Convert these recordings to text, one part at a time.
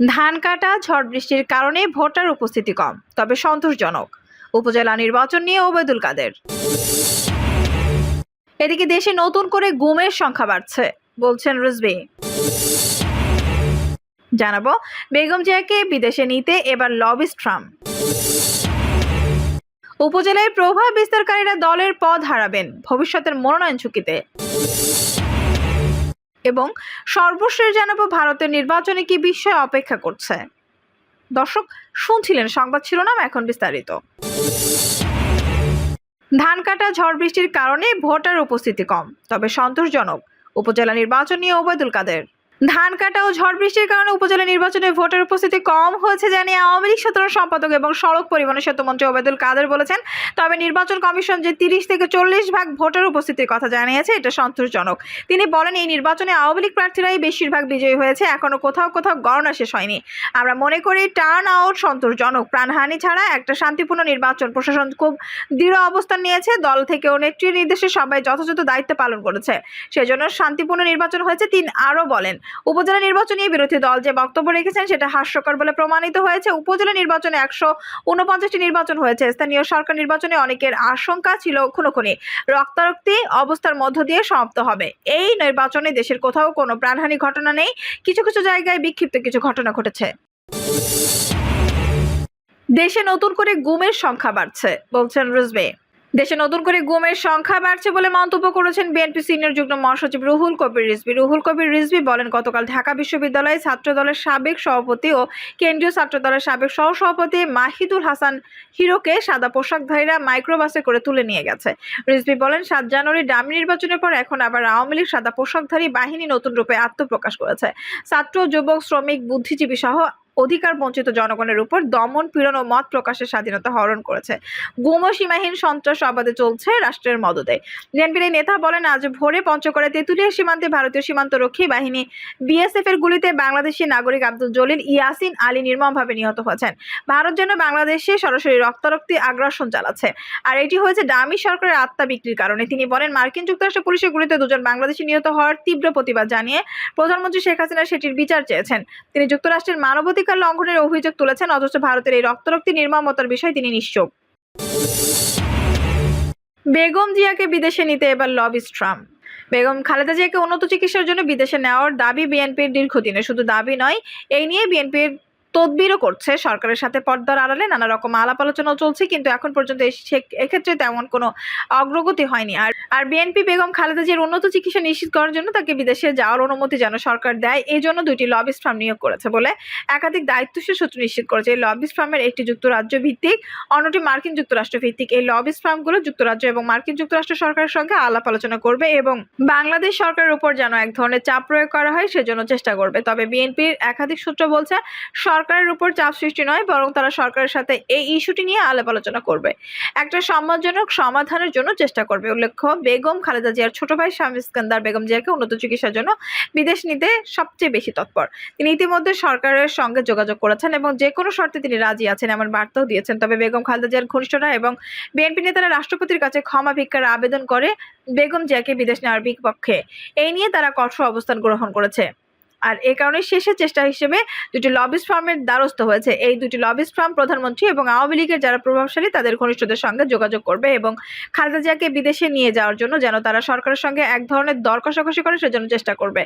ধান কাটা, ঝড় বৃষ্টির কারণে ভোটার উপস্থিতি কম, তবে সন্তোষজনক। উপজেলা নির্বাচন নিয়ে ওবেদুল কাদের। এদিকে দেশে নতুন করে গুমের সংখ্যা বাড়ছে, বলছেন রুজবি জানাব, বেগম জিয়াকে বিদেশে নিতে এবার লবিস্ট ট্রাম্প। উপজেলায় প্রভাব বিস্তারকারীরা দলের পদ হারাবেন, ভবিষ্যতের মনোনয়ন ঝুঁকিতে। এবং সর্বশেষ জানাব ভারতের নির্বাচনে কি বিষয় অপেক্ষা করছে। দর্শক, শুনছিলেন সংবাদ শিরোনাম এখন বিস্তারিত। ধান কাটা, ঝড় বৃষ্টির কারণে ভোটার উপস্থিতি কম, তবে সন্তোষজনক। উপজেলা নির্বাচন নিয়ে ওবায়দুল কাদের। ধান কাটা ও ঝড় বৃষ্টির কারণে উপজেলা নির্বাচনে ভোটের উপস্থিতি কম হয়েছে জানিয়ে আওয়ামী লীগ সাধারণ সম্পাদক এবং সড়ক পরিবহন সেতুমন্ত্রী ওবায়দুল কাদের বলেছেন, তবে নির্বাচন কমিশন যে তিরিশ থেকে চল্লিশ ভাগ ভোটার উপস্থিতির কথা জানিয়েছে, এটা সন্তোষজনক। তিনি বলেন, এই নির্বাচনে আওয়ামী লীগ প্রার্থীরাই বেশিরভাগ বিজয়ী হয়েছে, এখনও কোথাও কোথাও গণনা শেষ হয়নি। আমরা মনে করি টার্ন আউট সন্তোষজনক। প্রাণহানি ছাড়া একটা শান্তিপূর্ণ নির্বাচন প্রশাসন খুব দৃঢ় অবস্থান নিয়েছে, দল থেকেও নেত্রীর নির্দেশে সবাই যথাযথ দায়িত্ব পালন করেছে। সেজন্য শান্তিপূর্ণ নির্বাচন হয়েছে, তিনি আরও বলেন। উপজেলা নির্বাচন নিয়ে বিরোধী দল যে বক্তব্য রেখেছেন সেটা হাস্যকর বলে প্রমাণিত হয়েছে। উপজেলা নির্বাচনে একশো উনপঞ্চাশটি নির্বাচন হয়েছে। স্থানীয় সরকার নির্বাচনে অনেকের আশঙ্কা ছিল খুনোখুনি। রক্তারক্তি অবস্থার মধ্য দিয়ে সমাপ্ত হবে। এই নির্বাচনে দেশের কোথাও কোনো প্রাণহানি ঘটনা নেই। কিছু কিছু জায়গায় বিক্ষিপ্ত কিছু ঘটনা ঘটেছে। দেশে নতুন করে গুমের সংখ্যা বাড়ছে, বলছেন রুজবে দেশে নতুন করে গুমের সংখ্যা বাড়ছে বলে মন্তব্য করেছেন বিএনপি সিনিয়র যুগ্ম মহাসচিব রুহুল কবির রিজভি। রুহুল কবির রিজভি বলেন, গতকাল ঢাকা বিশ্ববিদ্যালয়ে ছাত্র দলের সাবেক সভাপতি ও কেন্দ্রীয় ছাত্র দলের সাবেক সহসভাপতি মাহিদুল হাসান হিরোকে সাদা পোশাকধারীরা মাইক্রোবাসে করে তুলে নিয়ে গেছে। রিজভি বলেন, সাত জানুয়ারি ডামি নির্বাচনের পর এখন আবার আওয়ামী লীগ সাদা পোশাকধারী বাহিনী নতুন রূপে আত্মপ্রকাশ করেছে। ছাত্র, যুবক, শ্রমিক, বুদ্ধিজীবী সহ অধিকার বঞ্চিত জনগণের উপর দমন, পীড়ন ও মত প্রকাশের স্বাধীনতা হরণ করেছে। গুম সীমাহীন সন্ত্রাস অবাধে চলছে রাষ্ট্রের মদতে বিএনপির নেতা বলেন, আজ ভোরে পঞ্চগড়ে তেঁতুলিয়া সীমান্তে ভারতীয় সীমান্তরক্ষী বাহিনী বিএসএফ এর গুলিতে বাংলাদেশি নাগরিক আব্দুল জলিল, ইয়াসিন আলী নির্মমভাবে নিহত হয়েছেন। ভারত যেন বাংলাদেশে সরাসরি রক্তারক্তি আগ্রাসন চালাচ্ছে। আর এটি হয়েছে ডামি সরকারের আত্মা বিক্রির কারণে। তিনি বলেন, মার্কিন যুক্তরাষ্ট্র পুলিশের গুলিতে দুজন বাংলাদেশি নিহত হওয়ার তীব্র প্রতিবাদ জানিয়ে প্রধানমন্ত্রী শেখ হাসিনা সেটির বিচার চেয়েছেন। তিনি যুক্তরাষ্ট্রের মানবাধিকার লঙ্ঘনের অভিযোগ তুলেছেন, অথচ ভারতের এই রক্তারক্তি নির্মমতার বিষয়ে তিনি নিশ্চুপ। বেগম জিয়াকে বিদেশে নিতে এবার লবিস ট্রাম্প বেগম খালেদা জিয়াকে উন্নত চিকিৎসার জন্য বিদেশে নেওয়ার দাবি বিএনপির দীর্ঘদিনের। শুধু দাবি নয়, এই নিয়ে বিএনপির তদবিরও করছে। সরকারের সাথে পর্দার আড়ালে নানা রকম আলাপ আলোচনা চলছে, কিন্তু এখন পর্যন্ত এক্ষেত্রে তেমন কোনো অগ্রগতি হয়নি। আর আর বিএনপি বেগম খালেদা জিয়ার উন্নত চিকিৎসা নিশ্চিত করার জন্য তাকে বিদেশে যাওয়ার অনুমতি যেন সরকার দেয়, এই জন্য দুইটি লবিস ফার্ম নিয়োগ করেছে বলে একাধিক দায়িত্বশীল সূত্র নিশ্চিত করেছে। এই লবিস ফার্মের একটি যুক্তরাজ্য ভিত্তিক, অন্যটি মার্কিন যুক্তরাষ্ট্র ভিত্তিক। এই লবিস ফার্মগুলো যুক্তরাজ্য এবং মার্কিন যুক্তরাষ্ট্র সরকারের সঙ্গে আলাপ আলোচনা করবে এবং বাংলাদেশ সরকারের উপর যেন এক ধরনের চাপ প্রয়োগ করা হয়, সেজন্য চেষ্টা করবে। তবে বিএনপির একাধিক সূত্র বলছে সরকারের উপর চাপ সৃষ্টি নয়, বরং তারা সরকারের সাথে এই ইস্যুটি নিয়ে আলাপ আলোচনা করবে। একটা সম্মানজনক সমাধানের জন্য চেষ্টা করবে, উল্লেখ্য, বেগম খালেদা জিয়ার ছোট ভাই স্বামী ইস্কান্দার বেগম জিয়াকে উন্নত চিকিৎসার জন্য বিদেশ নিতে সবচেয়ে বেশি তৎপর। তিনি ইতিমধ্যে সরকারের সঙ্গে যোগাযোগ করেছেন এবং যে কোনো শর্তে তিনি রাজি আছেন এমন বার্তাও দিয়েছেন। তবে বেগম খালেদা জিয়ার ঘনিষ্ঠরা এবং বিএনপি নেতারা রাষ্ট্রপতির কাছে ক্ষমা ভিক্ষার আবেদন করে বেগম জিয়াকে বিদেশ নেওয়ার বিপক্ষে। এই নিয়ে তারা কঠোর অবস্থান গ্রহণ করেছে। আর এ কারণে শেষের চেষ্টা হিসেবে দুটি লবিস ফার্মের দ্বারস্থ হয়েছে। এই দুটি লবিস ফার্ম প্রধানমন্ত্রী এবং আওয়ামী লীগের যারা প্রভাবশালী, তাদের ঘনিষ্ঠদের সঙ্গে যোগাযোগ করবে এবং খালেদা জিয়াকে বিদেশে নিয়ে যাওয়ার জন্য যেন তারা সরকারের সঙ্গে এক ধরনের দর কষাকষি করে সেজন্য চেষ্টা করবে।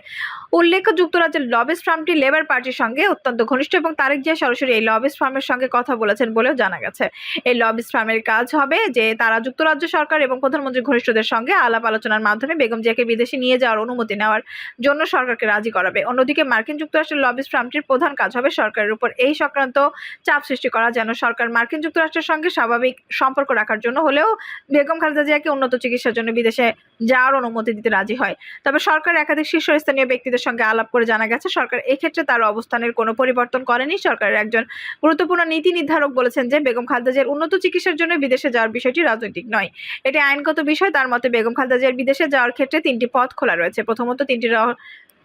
উল্লেখ্য, যুক্তরাজ্যের লবিস ফার্মটি লেবার পার্টির সঙ্গে অত্যন্ত ঘনিষ্ঠ এবং তারেক জিয়া সরাসরি এই লবিস ফার্মের সঙ্গে কথা বলেছেন বলেও জানা গেছে। এই লবিস ফার্মের কাজ হবে যে তারা যুক্তরাজ্য সরকার এবং প্রধানমন্ত্রী ঘনিষ্ঠদের সঙ্গে আলাপ আলোচনার মাধ্যমে বেগম জিয়াকে বিদেশে নিয়ে যাওয়ার অনুমতি নেওয়ার জন্য সরকারকে রাজি করাবে। অন্যদিকে মার্কিন যুক্তরাষ্ট্রের লবিস ফার্মটির প্রধান কাজ হবে সরকারের উপর এই সংক্রান্ত চাপ সৃষ্টি করা, যেন সরকার মার্কিন যুক্তরাষ্ট্রের সঙ্গে স্বাভাবিক সম্পর্ক রাখার জন্য হলেও বেগম খালেদা জিয়াকে উন্নত চিকিৎসার জন্য বিদেশে যাওয়ার অনুমতি দিতে রাজি হয়। তবে সরকার একাধিক শীর্ষস্থানীয় ব্যক্তিদের সঙ্গে আলাপ করে জানা গেছে, সরকার এক্ষেত্রে তার অবস্থানের কোনো পরিবর্তন করেনি। সরকারের একজন গুরুত্বপূর্ণ নীতি নির্ধারক বলেছেন যে, বেগম খালেদা জিয়ার উন্নত চিকিৎসার জন্য বিদেশে যাওয়ার বিষয়টি রাজনৈতিক নয়। এটি আইনগত বিষয়, তার মতে বেগম খালেদা জিয়ার বিদেশে যাওয়ার ক্ষেত্রে তিনটি পথ খোলা রয়েছে। প্রথমত, তিনটি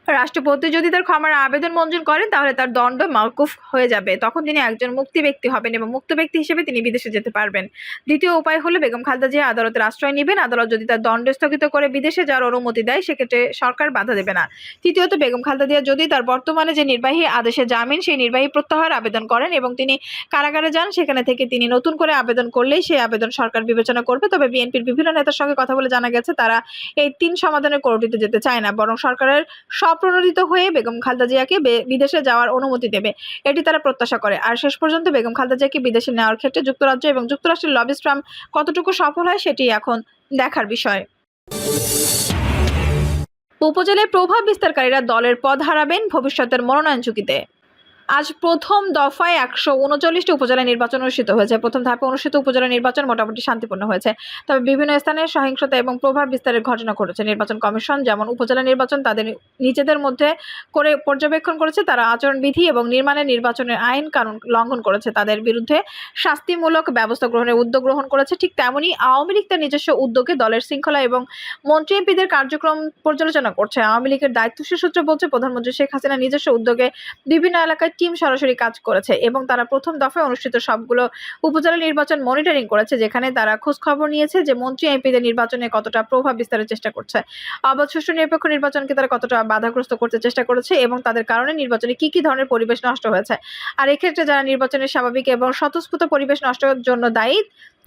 রাষ্ট্রপতি যদি তার ক্ষমার আবেদন মঞ্জুর করেন, তাহলে তার দণ্ড মওকুফ হয়ে যাবে। তখন তিনি একজন মুক্তি ব্যক্তি হবেন এবং মুক্ত ব্যক্তি হিসেবে তিনি বিদেশে যেতে পারবেন। দ্বিতীয় উপায় হলো, বেগম খালেদা জিয়া আদালতের আশ্রয় নেবেন। আদালত যদি তার দণ্ড স্থগিত করে বিদেশে যাওয়ার অনুমতি দেয়, সেক্ষেত্রে সরকার বাধা দেবে না। তৃতীয়ত, বেগম খালেদা জিয়া যদি তার বর্তমানে যে নির্বাহী আদেশে জামিন, সেই নির্বাহী প্রত্যাহার আবেদন করেন এবং তিনি কারাগারে যান, সেখানে থেকে তিনি নতুন করে আবেদন করলেই সেই আবেদন সরকার বিবেচনা করবে। তবে বিএনপির বিভিন্ন নেতার সঙ্গে কথা বলে জানা গেছে, তারা এই তিন সমাধানের কোর্টিতে যেতে চায় না, বরং সরকারের স্বপ্রণোদিত হয়ে বেগম খালদা জিয়াকে বিদেশে যাওয়ার অনুমতি দেবে। এটি তারা প্রত্যাশা করে। আর শেষ পর্যন্ত বেগম খালদা জিয়াকে বিদেশে নেওয়ার ক্ষেত্রে যুক্তরাজ্য এবং যুক্তরাষ্ট্রের লবি ট্রাম্প কতটুকু সফল হয় সেটি এখন দেখার বিষয়। উপজেলায় প্রভাব বিস্তারকারীরা দলের পদ হারাবেন ভবিষ্যতের মনোনয়ন ঝুঁকিতে। আজ প্রথম দফায় একশো উনচল্লিশটি উপজেলা নির্বাচন অনুষ্ঠিত হয়েছে। প্রথম ধাপে অনুষ্ঠিত উপজেলা নির্বাচন মোটামুটি শান্তিপূর্ণ হয়েছে। তবে বিভিন্ন স্থানে সহিংসতা এবং প্রভাব বিস্তারের ঘটনা ঘটেছে। নির্বাচন কমিশন যেমন উপজেলা নির্বাচন তাদের নিজেদের মধ্যে করে পর্যবেক্ষণ করেছে, তারা আচরণবিধি এবং নির্মাণের নির্বাচনের আইন কানুন লঙ্ঘন করেছে। তাদের বিরুদ্ধে শাস্তিমূলক ব্যবস্থা গ্রহণের উদ্যোগ গ্রহণ করেছে। ঠিক তেমনই আওয়ামী লীগ তার নিজস্ব উদ্যোগে দলের শৃঙ্খলা এবং মন্ত্রী এমপিদের কার্যক্রম পর্যালোচনা করছে। আওয়ামী লীগের দায়িত্বশীল সূত্র বলছে, প্রধানমন্ত্রী শেখ হাসিনা নিজস্ব উদ্যোগে বিভিন্ন এলাকায় টিম সরাসরি কাজ করেছে এবং তারা প্রথম দফায় অনুষ্ঠিত সবগুলো উপজেলা নির্বাচন মনিটরিং করেছে, যেখানে তারা খোঁজ খবর নিয়েছে যে মন্ত্রী এমপিদের নির্বাচনে কতটা প্রভাব বিস্তারের চেষ্টা করছে। অবাধ সুষ্ঠু নিরপেক্ষ নির্বাচনকে তারা কতটা বাধাগ্রস্ত করতে চেষ্টা করেছে এবং তাদের কারণে নির্বাচনে কি কি ধরনের পরিবেশ নষ্ট হয়েছে। আর এক্ষেত্রে যারা নির্বাচনের স্বাভাবিক এবং স্বতঃস্ফূর্ত পরিবেশ নষ্টের জন্য দায়ী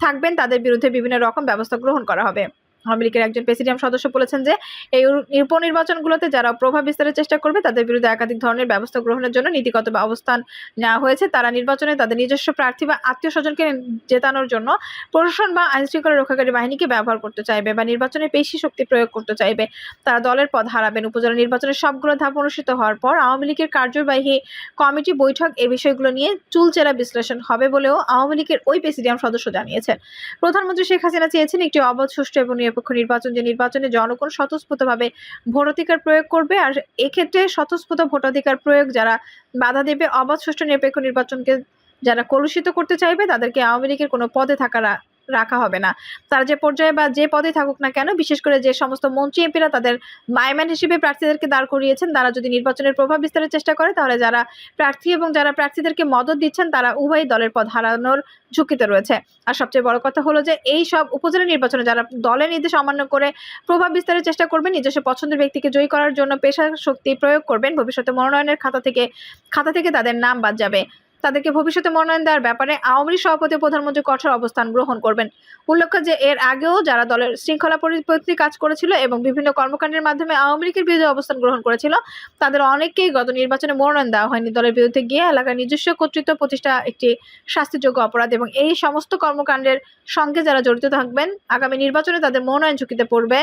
থাকবেন, তাদের বিরুদ্ধে বিভিন্ন রকম ব্যবস্থা গ্রহণ করা হবে। আওয়ামী লীগের একজন প্রেসিডিয়াম সদস্য বলেছেন যে, এই উপনির্বাচনগুলোতে যারা প্রভাব বিস্তারের চেষ্টা করবে, তাদের বিরুদ্ধে একাধিক ধরনের ব্যবস্থা গ্রহণের জন্য নীতিগত অবস্থান নেওয়া হয়েছে। তারা নির্বাচনে তাদের নিজস্ব প্রার্থী বা আত্মীয় স্বজনকে জেতানোর জন্য প্রশাসন বা আইন শৃঙ্খলা রক্ষাকারী বাহিনীকে ব্যবহার করতে চাইবে বা নির্বাচনে পেশি শক্তি প্রয়োগ করতে চাইবে। তারা দলের পদ হারাবেন। উপজেলা নির্বাচনের সবগুলো ধাপ অনুষ্ঠিত হওয়ার পর আওয়ামী লীগের কার্যবাহী কমিটি বৈঠক এ বিষয়গুলো নিয়ে চুলচেরা বিশ্লেষণ হবে বলেও আওয়ামী লীগের ওই প্রেসিডিয়াম সদস্য জানিয়েছেন। প্রধানমন্ত্রী শেখ হাসিনা চেয়েছেন একটি অবাধ সুষ্ঠু এবং নিরপেক্ষ নির্বাচন, যে নির্বাচনে জনগণ স্বতঃস্ফূর্তভাবে ভোটাধিকার প্রয়োগ করবে আর এক্ষেত্রে স্বতঃস্ফূর্ত ভোটাধিকার প্রয়োগ যারা বাধা দেবে, অবাধ, সুষ্ঠু, নিরপেক্ষ নির্বাচনকে যারা কলুষিত করতে চাইবে, তাদেরকে আওয়ামী লীগের কোনো পদে থাকা রা- রাখা হবে না। তারা যে পর্যায়ে বা যে পদে থাকুক না কেন, বিশেষ করে যে সমস্ত মন্ত্রী এমপিরা তাদের মাইম্যান হিসেবে প্রার্থীদেরকে দাঁড় করিয়েছেন, তারা যদি নির্বাচনের প্রভাব বিস্তারের চেষ্টা করে, তাহলে যারা প্রার্থী এবং যারা প্রার্থীদেরকে মদত দিচ্ছেন, তারা উভয়ই দলের পদ হারানোর ঝুঁকিতে রয়েছে। আর সবচেয়ে বড় কথা হলো যে, এই সব উপজেলা নির্বাচনে যারা দলের নির্দেশ অমান্য করে প্রভাব বিস্তারের চেষ্টা করবেন নিজস্ব পছন্দের ব্যক্তিকে জয়ী করার জন্য পেশা শক্তি প্রয়োগ করবেন, ভবিষ্যতে মনোনয়নের খাতা থেকে খাতা থেকে তাদের নাম বাদ যাবে। তাদেরকে ভবিষ্যতে মনোনয়ন দেওয়ার ব্যাপারে আওয়ামী লীগ সভাপতি প্রধানমন্ত্রী কঠোর অবস্থান গ্রহণ করবেন। উল্লেখ্য যে, এর আগেও যারা দলের শৃঙ্খলা পরিপন্থী কাজ করেছিল এবং বিভিন্ন কর্মকাণ্ডের মাধ্যমে আওয়ামী লীগের বিরুদ্ধে অবস্থান গ্রহণ করেছিল, তাদের অনেককেই গত নির্বাচনে মনোনয়ন দেওয়া হয়নি। দলের বিরুদ্ধে গিয়ে এলাকার নিজস্ব কর্তৃত্ব প্রতিষ্ঠা একটি শাস্তিযোগ্য অপরাধ এবং এই সমস্ত কর্মকাণ্ডের সঙ্গে যারা জড়িত থাকবেন, আগামী নির্বাচনে তাদের মনোনয়ন ঝুঁকিতে পড়বে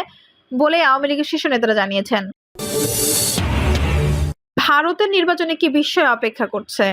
বলে আওয়ামী লীগের শীর্ষ নেতারা জানিয়েছেন। ভারতের নির্বাচনে কি বিস্ময় অপেক্ষা করছে?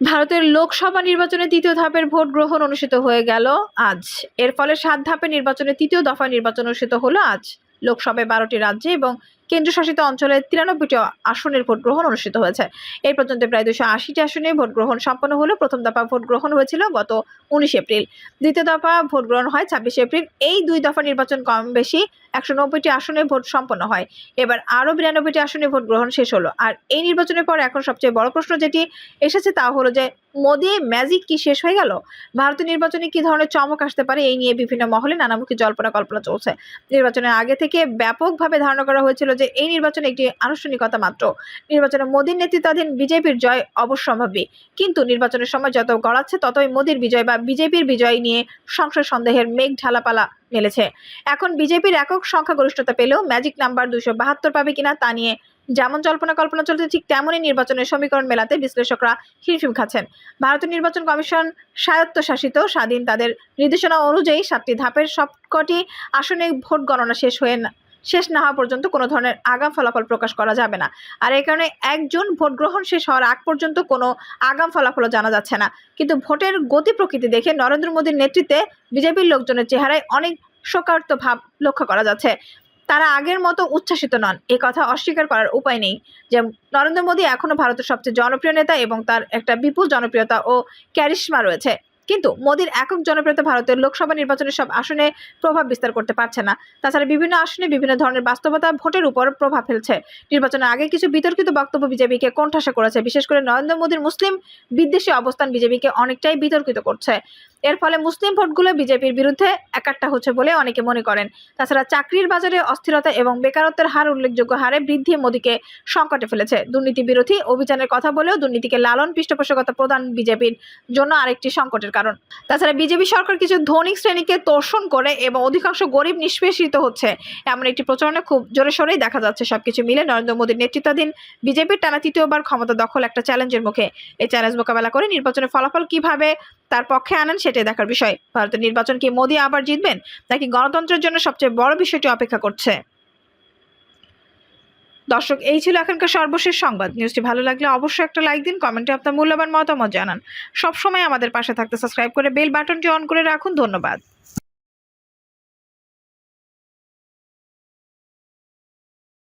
ভারতের লোকসভা নির্বাচনে তৃতীয় ধাপের ভোট গ্রহণ অনুষ্ঠিত হয়ে গেল আজ। এর ফলে সাত ধাপের নির্বাচনে তৃতীয় দফা নির্বাচন অনুষ্ঠিত হলো আজ। লোকসভায় বারোটি রাজ্যে এবং কেন্দ্রশাসিত অঞ্চলে তিরানব্বইটি আসনের ভোট গ্রহণ অনুষ্ঠিত হয়েছে। এই পর্যন্ত প্রায় দুশো আশিটি আসনে ভোট গ্রহণ সম্পন্ন হলো। প্রথম দফা ভোট গ্রহণ হয়েছিল গত উনিশ এপ্রিল। দ্বিতীয় দফা ভোট গ্রহণ হয় ছাব্বিশে এপ্রিল। এই দুই দফা নির্বাচন কম বেশি একশো নব্বইটি আসনে ভোট সম্পন্ন হয়। এবার আরও বিরানব্বইটি আসনে ভোট গ্রহণ শেষ হলো। আর এই নির্বাচনের পর এখন সবচেয়ে বড় প্রশ্ন যেটি এসেছে তা হলো যে, মোদি ম্যাজিক কি শেষ হয়ে গেল? ভারতীয় নির্বাচনে কি ধরনের চমক আসতে পারে এই নিয়ে বিভিন্ন মহলে নানামুখী জল্পনা কল্পনা চলছে। নির্বাচনের আগে থেকে ব্যাপকভাবে ধারণা করা হয়েছিল যে এই নির্বাচন একটি আনুষ্ঠানিকতা মাত্র। নির্বাচনে মোদীর নেতৃত্বাধীন বিজেপির জয় অবশ্যম্ভাবী। কিন্তু নির্বাচনের সময় যত গড়াচ্ছে ততই মোদীর বিজয় বা বিজেপির বিজয় নিয়ে সংশয় সন্দেহের মেঘ ঢালাপালা মেলেছে। এখন বিজেপির একক সংখ্যাগরিষ্ঠতা পেলেও ম্যাজিক নাম্বার দুশো বাহাত্তর পাবে কিনা তা নিয়ে যেমন জল্পনা কল্পনা চলছে, ঠিক তেমনই নির্বাচনের সমীকরণ মেলাতে বিশ্লেষকরা হিমশিম খাচ্ছেন। ভারতীয় নির্বাচন কমিশন স্বায়ত্তশাসিত স্বাধীন তাদের নির্দেশনা অনুযায়ী সাতটি ধাপের সবকটি আসনে ভোট গণনা শেষ হয়ে শেষ না হওয়া পর্যন্ত কোনো ধরনের আগাম ফলাফল প্রকাশ করা যাবে না। আর এই কারণে একজন ভোট গ্রহণ শেষ হওয়ার আগ পর্যন্ত কোনো আগাম ফলাফলও জানা যাচ্ছে না। কিন্তু ভোটের গতি প্রকৃতি দেখে নরেন্দ্র মোদীর নেতৃত্বে বিজেপির লোকজনের চেহারায় অনেক শোকার্ত ভাব লক্ষ্য করা যাচ্ছে। তারা আগের মতো উচ্ছ্বাসিত নন, এ কথা অস্বীকার করার উপায় নেই। যে নরেন্দ্র মোদী এখনও ভারতের সবচেয়ে জনপ্রিয় নেতা এবং তার একটা বিপুল জনপ্রিয়তা ও ক্যারিশমা রয়েছে। কিন্তু মোদীর একক জনপ্রিয়তা ভারতের লোকসভা নির্বাচনের সব আসনে প্রভাব বিস্তার করতে পারছে না। তাছাড়া বিভিন্ন আসনে বিভিন্ন ধরনের বাস্তবতা ভোটের উপর প্রভাব ফেলছে। নির্বাচনের আগে কিছু বিতর্কিত বক্তব্য বিজেপিকে কোণঠাসা করেছে। বিশেষ করে নরেন্দ্র মোদীর মুসলিম বিদ্বেষী অবস্থান বিজেপিকে অনেকটাই বিতর্কিত করছে। এর ফলে মুসলিম ভোটগুলো বিজেপির বিরুদ্ধে একাট্টা হচ্ছে বলে অনেকে মনে করেন। তাছাড়া চাকরির বাজারে অস্থিরতা এবং বেকারত্বের হার উল্লেখযোগ্য হারে বৃদ্ধি মোদীকে সংকটে ফেলেছে। দুর্নীতি বিরোধী অভিযানের কথা বলেও দুর্নীতিকে লালন পৃষ্ঠপোষকতা প্রদান বিজেপির জন্য আরেকটি সংকটের কারণ। তাছাড়া বিজেপি সরকার কিছু ধনিক শ্রেণীকে তোষণ করে এবং অধিকাংশ গরিব নিষ্পেষিত হচ্ছে। এমন একটি প্রচারণা খুব জোরে সোরেই দেখা যাচ্ছে সবকিছু মিলে। নরেন্দ্র মোদীর নেতৃত্বাধীন বিজেপির টানা তৃতীয়বার ক্ষমতা দখল একটা চ্যালেঞ্জের মুখে। এই চ্যালেঞ্জ মোকাবেলা করে নির্বাচনের ফলাফল কীভাবে তার পক্ষে আনেন সেটাই দেখার বিষয়। ভারতের নির্বাচন কি মোদী আবার জিতবেন, নাকি গণতন্ত্রের জন্য সবচেয়ে বড় বিষয়টি অপেক্ষা করছে? দর্শক, এই ছিল এখনকার সর্বশেষ সংবাদ। নিউজটি ভালো লাগলে অবশ্যই একটা লাইক দিন, কমেন্টে আপনার মূল্যবান মতামত জানান। সবসময় আমাদের পাশে থাকতে সাবস্ক্রাইব করে বেল বাটনটি অন করে রাখুন। ধন্যবাদ।